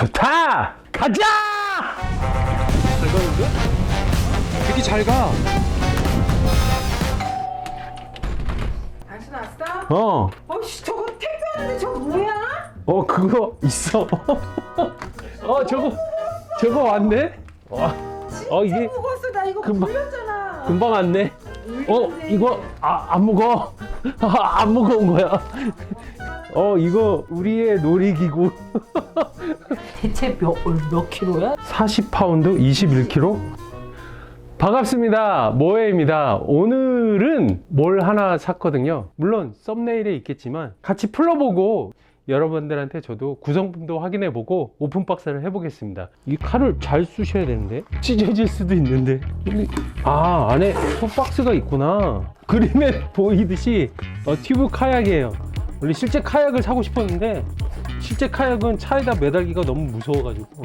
좋다! 가자! 잘 가는데? 되게 잘 가. 당신 왔어? 어, 어씨 저거 택배하는데 저거 뭐야? 어, 그거 있어. 어, 저거, 저거 왔네? 와, 어, 이게 무거웠어 나 이거 금방- 불렸잖아 금방 왔네. 어, 이거, 아, 안 무거워. 아, 안 무거운 거야. 어, 이거 우리의 놀이기구. 대체 몇, 몇 킬로야? 40파운드 21kg? 반갑습니다. 모에입니다. 오늘은 뭘 하나 샀거든요. 물론 썸네일에 있겠지만 같이 풀어보고 여러분들한테 저도 구성품도 확인해보고 오픈박스를 해보겠습니다. 이 칼을 잘 쑤셔야 되는데 찢어질 수도 있는데 아 안에 톱박스가 있구나. 그림에 보이듯이 어, 튜브 카약이에요. 원래 실제 카약을 사고 싶었는데 실제 카약은 차에다 매달기가 너무 무서워가지고.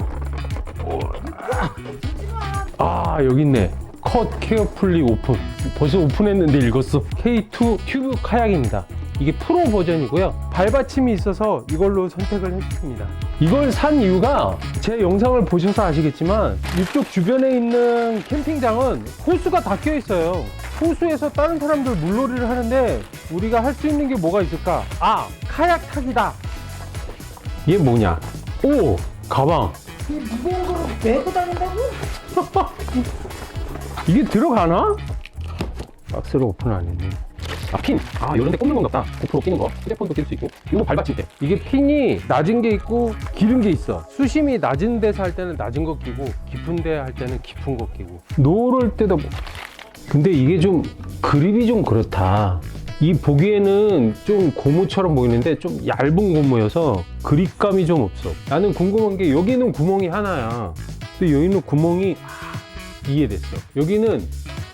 아 여기 있네. 컷 케어풀리 오픈. 벌써 오픈했는데 읽었어. K2 튜브 카약입니다. 이게 프로 버전이고요. 발받침이 있어서 이걸로 선택을 했습니다. 이걸 산 이유가 제 영상을 보셔서 아시겠지만 이쪽 주변에 있는 캠핑장은 호수가 닫혀 있어요 호수에서 다른 사람들 물놀이를 하는데 우리가 할 수 있는 게 뭐가 있을까 아 카약 타기다 얘 뭐냐 오 가방 이 무거운 거를 메고 다닌다고? 이게 들어가나? 박스를 오픈 안 했네. 아, 핀. 아, 요런 데 꽂는 건가 보다. 고프로 끼는 거. 휴대폰도 낄 수 있고. 이거 발받침대. 이게 핀이 낮은 게 있고 기른 게 있어. 수심이 낮은 데서 할 때는 낮은 거 끼고 깊은 데 할 때는 깊은 거 끼고. 놓을 때도 뭐. 근데 이게 좀 그립이 좀 그렇다. 이 보기에는 좀 고무처럼 보이는데 좀 얇은 고무여서 그립감이 좀 없어. 나는 궁금한 게 여기는 구멍이 하나야. 근데 여기는 구멍이 아, 이해됐어. 여기는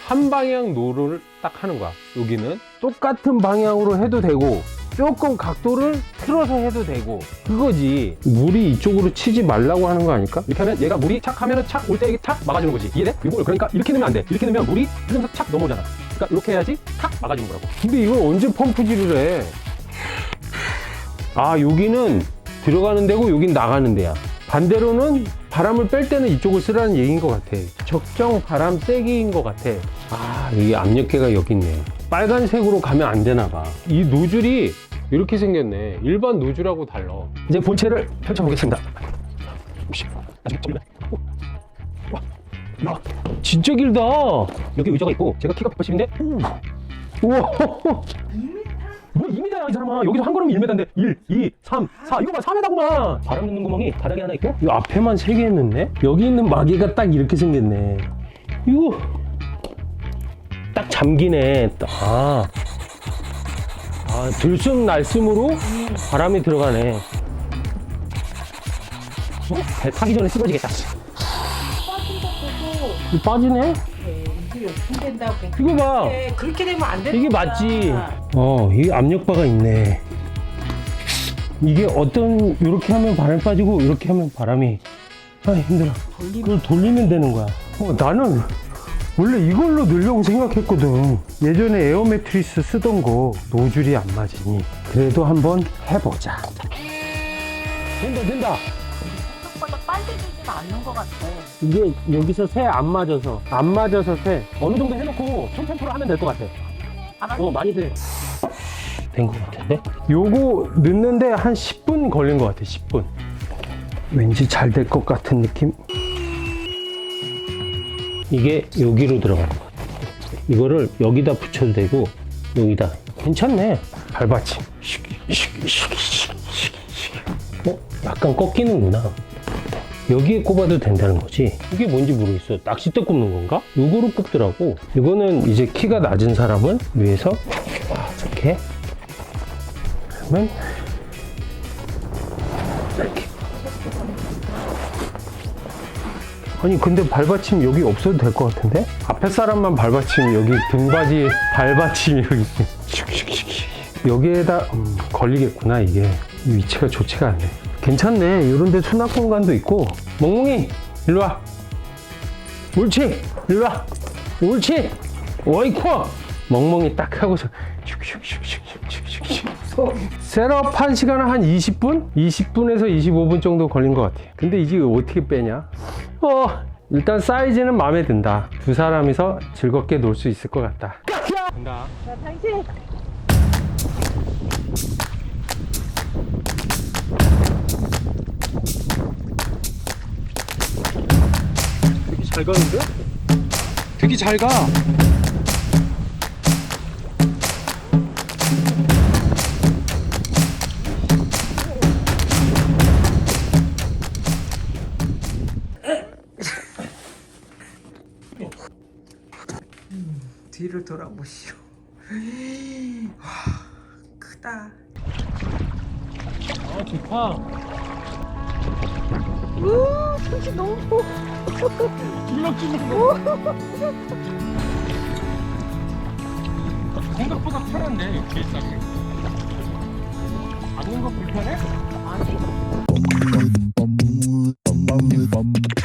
한 방향 노를 딱 하는 거야. 여기는 똑같은 방향으로 해도 되고 조금 각도를 틀어서 해도 되고 그거지. 물이 이쪽으로 치지 말라고 하는 거 아닐까? 이렇게 하면 얘가 물이 착 하면은 착 올 때 이게 착 막아주는 거지. 이해돼? 이걸 그러니까 이렇게 넣으면 안 돼. 이렇게 넣으면 물이 흐르면서 착 넘어오잖아. 그러니까 이렇게 해야지 탁 막아주는 거라고. 근데 이걸 언제 펌프질을 해? 아 여기는 들어가는 데고 여긴 나가는 데야 반대로는 바람을 뺄 때는 이쪽을 쓰라는 얘기인 것 같아 적정 바람 세기인 것 같아 아 이게 압력계가 여기 있네 빨간색으로 가면 안 되나 봐 이 노즐이 이렇게 생겼네. 일반 노즐하고 달라. 이제 본체를 펼쳐보겠습니다. 와, 야, 진짜 길다. 여기 의자가 있고 제가 키가 180인데? 우와. 뭐 2m야 이 사람아. 여기서 한 걸음이 1m인데. 1, 2, 3, 4 이거 봐 3m다구만. 바람 넣는 구멍이 바닥에 하나 있고 이 앞에만 3개 했는데? 여기 있는 마개가 딱 이렇게 생겼네. 이거 딱 잠기네 아, 아 들숨 날숨으로 바람이 들어가네 어? 배 타기 전에 쓰러지겠다 빠진 이거 빠지네? 이게 몇 된다고 이거 봐 그래, 그렇게 되면 안 돼. 이게 맞지? 어, 이 압력바가 있네. 이게 어떤 이렇게 하면 바람이 빠지고 이렇게 하면 바람이 아 힘들어. 이걸 돌리면 되는 거야. 어, 나는 원래 이걸로 넣으려고 생각했거든. 예전에 에어 매트리스 쓰던 거 노즐이 안 맞으니 그래도 한번 해보자. 된다 된다. 생각보다 빨리 되진 않는 것 같아. 이게 여기서 새 안 맞아서 안 맞아서 새 어느 정도 해놓고 손펌프로 하면 될 것 같아. 어 많이 돼. 된 것 같은데? 요거 넣는데 한 10분 걸린 것 같아 10분 왠지 잘 될 것 같은 느낌 이게 여기로 들어가는 것 같아 이거를 여기다 붙여도 되고 여기다. 괜찮네. 발받침. 어? 약간 꺾이는구나. 여기에 꼽아도 된다는 거지? 이게 뭔지 모르겠어. 낚싯대 꼽는 건가? 요거로 꼽더라고. 이거는 이제 키가 낮은 사람을 위해서 아, 이렇게. 그러면 아니 근데 발받침 여기 없어도 될 것 같은데? 앞에 사람만 발받침 여기 등받이 발받침이 여기. 여기에다 음, 걸리겠구나 이게 이 위치가 좋지가 않네 괜찮네 이런데 수납 공간도 있고 멍멍이 일로 와 옳지 일로 와 옳지 어이쿠 멍멍이 딱 하고서 슉슉슉슉슉슉슉 셋업 한 시간은 한 20분? 20분에서 25분 정도 걸린 것 같아요. 근데 이게 어떻게 빼냐? 어, 일단 사이즈는 마음에 든다. 두 사람이서 즐겁게 놀 수 있을 것 같다. 간다. 자, 당신. 되게 잘 가는데? 되게 잘 가. 뒤를 돌아보시오. 와, 크다. 아 좋다. 우, 당신 너무 커. 생각보다 편한데 길상이. 잡는 거 불편해? 아니.